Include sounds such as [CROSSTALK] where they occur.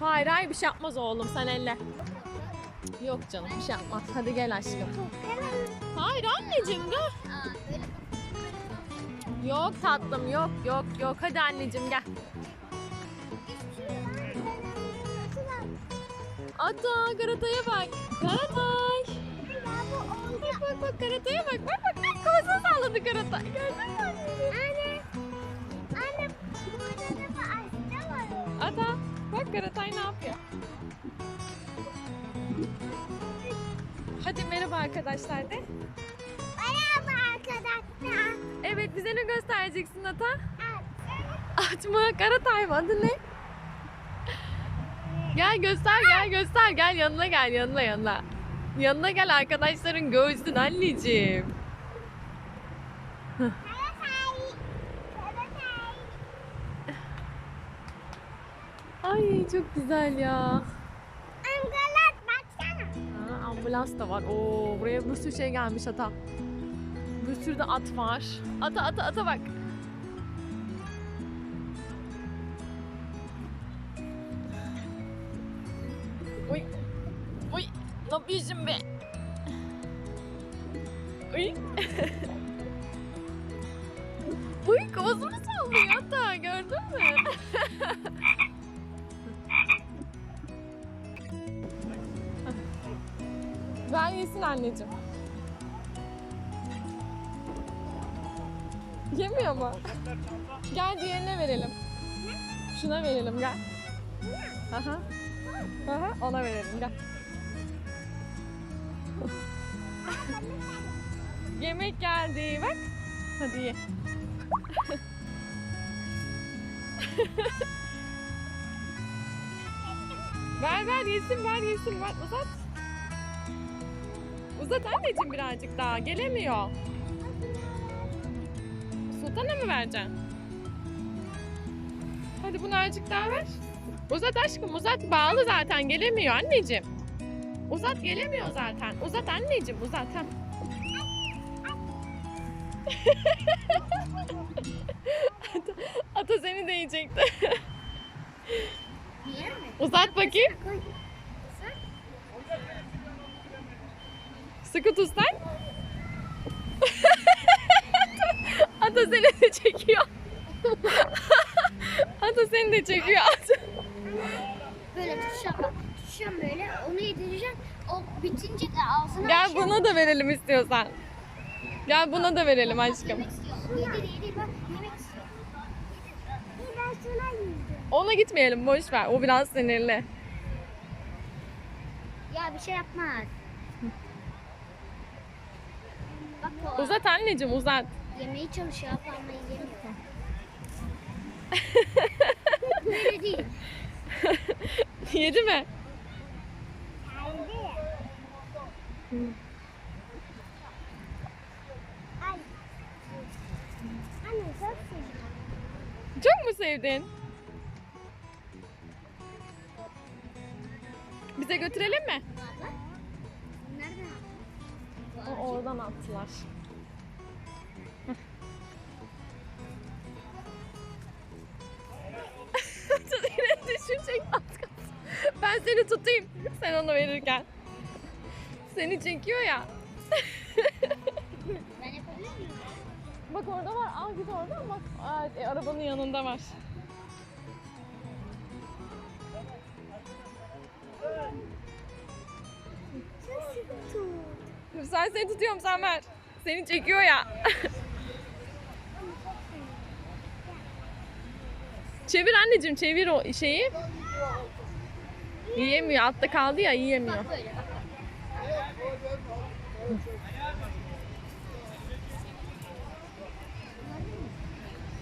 Hayır hayır bir şey yapmaz oğlum sen elle. Yok canım bir şey yapmaz. Hadi gel aşkım. Hayır anneciğim gel. Yok tatlım yok yok yok. Hadi anneciğim gel. Ata Karatay'a bak. Karatay. Bak bak bak Karatay'a bak. Bak bak bak kafasını salladı Karatay. Gördün mü? Karatay ne yapıyor? Hadi merhaba arkadaşlar de. Merhaba arkadaşlar. Evet bize ne göstereceksin Ata? At. Aç mı? Karatay mı? Adı ne? Gel göster gel göster gel yanına gel yanına yanına. Yanına gel arkadaşların görsün anneciğim. Karatay. Karatay. Ay çok güzel ya. Amgalat baksana. Ha, ambulans da var. Oo buraya bir sürü şey gelmiş ata. Bir sürü de at var. Ata ata ata bak. Uy. Uy. Ne yapıyorsun be? Uy. [LAUGHS] Uy kafasını sallıyor hatta gördün mü? [LAUGHS] Ver yesin anneciğim. Yemiyor mu? Gel diğerine verelim. Şuna verelim gel. Aha. Aha, ona verelim gel. Yemek geldi bak. Hadi ye. ver ver yesin ver yesin ver uzat. Uzat anneciğim birazcık daha. Gelemiyor. Sultan'a mı vereceksin? Hadi bunu azıcık daha ver. Uzat aşkım uzat. Bağlı zaten gelemiyor anneciğim. Uzat gelemiyor zaten. Uzat anneciğim uzat. [LAUGHS] Ata, ata seni de yiyecekti. Uzat bakayım. Tut sen. [LAUGHS] Ata seni de çekiyor. [LAUGHS] Ata seni de çekiyor. Böyle tutacağım bak. Tutacağım böyle. Onu yedireceğim. O bitince de ağzına Gel açacağım. buna da verelim istiyorsan. Gel buna da verelim aşkım. Yemek istiyor. Yedir yedir bak. Yemek istiyor. Yedir. Ben sana yedim. Ona gitmeyelim boş ver. O biraz sinirli. Ya bir şey yapmaz. Bak Uzat anneciğim uzat. yemeye çalışıyor ama yemiyor. Böyle değil. Yedi mi? Anne çok. Çok mu sevdin? Bize götürelim mi? Oradan attılar. [LAUGHS] Yine az kalsın. Ben seni tutayım. Sen onu verirken. Seni çekiyor ya. Ben yapabilir miyim? Bak orada var. Al git oradan bak. Aa, e, arabanın yanında var. Sen seni tutuyorum sen ver. Seni çekiyor ya. [LAUGHS] çevir anneciğim çevir o şeyi. Yiyemiyor. Altta kaldı ya yiyemiyor.